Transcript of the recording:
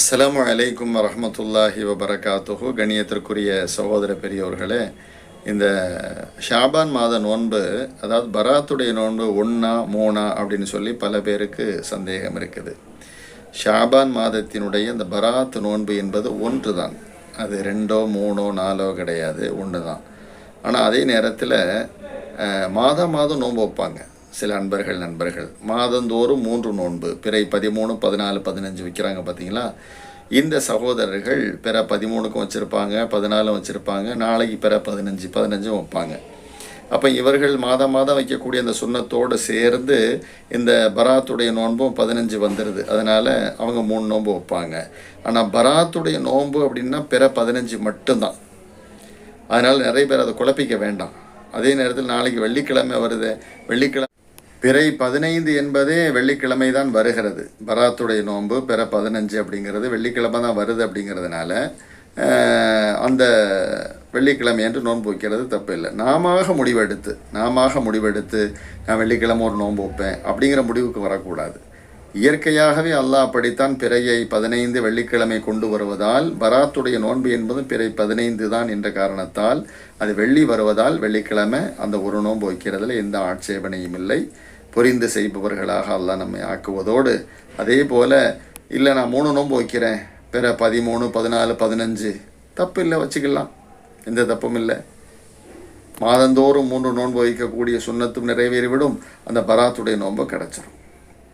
அஸ்லாம் அலைக்கும் வரமத்துல்லாஹி வபரகாத்துஹு. கணியத்திற்குரிய சகோதர பெரியோர்களே இந்த ஷாபான் மாத நோன்பு அதாவது பராத்துடைய நோன்பு ஒன்றா மூணா அப்படின்னு சொல்லி பல பேருக்கு சந்தேகம் இருக்குது. ஷாபான் மாதத்தினுடைய இந்த பராத் நோன்பு என்பது ஒன்று தான் அது ரெண்டோ மூணோ நாலோ கிடையாது ஒன்று தான் ஆனால் அதே நேரத்தில் மாதம் மாதம் நோன்பு வைப்பாங்க. சில அன்பர்கள் நண்பர்கள். மாதந்தோறும் மூன்று நோன்பு. பிறை பதிமூணு பதினாலு பதினஞ்சு விற்கிறாங்க பார்த்தீங்களா இந்த சகோதரர்கள் பிற பதிமூணுக்கும் வச்சுருப்பாங்க பதினாலும் வச்சுருப்பாங்க நாளைக்கு பிற பதினஞ்சு பதினஞ்சும் வைப்பாங்க. அப்போ இவர்கள் மாதம் மாதம் வைக்கக்கூடிய அந்த சுண்ணத்தோடு சேர்ந்து இந்த பராத்துடைய நோன்பும் பதினஞ்சு வந்துடுது அதனால் அவங்க மூணு நோன்பு வைப்பாங்க. ஆனால் பராத்துடைய நோன்பு அப்படின்னா பிற பதினஞ்சு மட்டும்தான். அதனால் நிறைய பேர் அதை குழப்பிக்க வேண்டாம். அதே நேரத்தில் நாளைக்கு வெள்ளிக்கிழமை வருது. வெள்ளிக்கிழமை பிறை பதினைந்து என்பதே வெள்ளிக்கிழமை தான் வருகிறது. பராத்துடைய நோன்பு பிற பதினஞ்சு அப்படிங்கிறது வெள்ளிக்கிழமை தான் வருது அப்படிங்கிறதுனால அந்த வெள்ளிக்கிழமை என்று நோன்பு வைக்கிறது தப்பு இல்லை நாம முடிவெடுத்து நாம முடிவெடுத்து நான் வெள்ளிக்கிழமை ஒரு நோன்பு வைப்பேன் அப்படிங்கிற முடிவுக்கு வரக்கூடாது. இயற்கையாகவே அல்லாஹ் அப்படித்தான் பிறையை பதினைந்து வெள்ளிக்கிழமை கொண்டு வருவதால் பராத்துடைய நோன்பு என்பதும் பிறை பதினைந்து தான் என்ற காரணத்தால் அது வெள்ளி வருவதால் வெள்ளிக்கிழமை அந்த ஒரு நோன்பு வைக்கிறதுல எந்த ஆட்சேபனையும் இல்லை. புரிந்து செய்பவர்களாக அல்லாஹ் நம்மை ஆக்குவதோடு அதே போல் இல்லை நான் மூணு நோன்பு வைக்கிறேன் பிற பதிமூணு பதினாலு பதினஞ்சு தப்பு இல்லை வச்சுக்கலாம். எந்த தப்பும் இல்லை. மாதந்தோறும் மூன்று நோன்பு வைக்கக்கூடிய சுண்ணத்தும் நிறைவேறிவிடும் அந்த பராத்துடைய நோன்பு கிடச்சிரும்.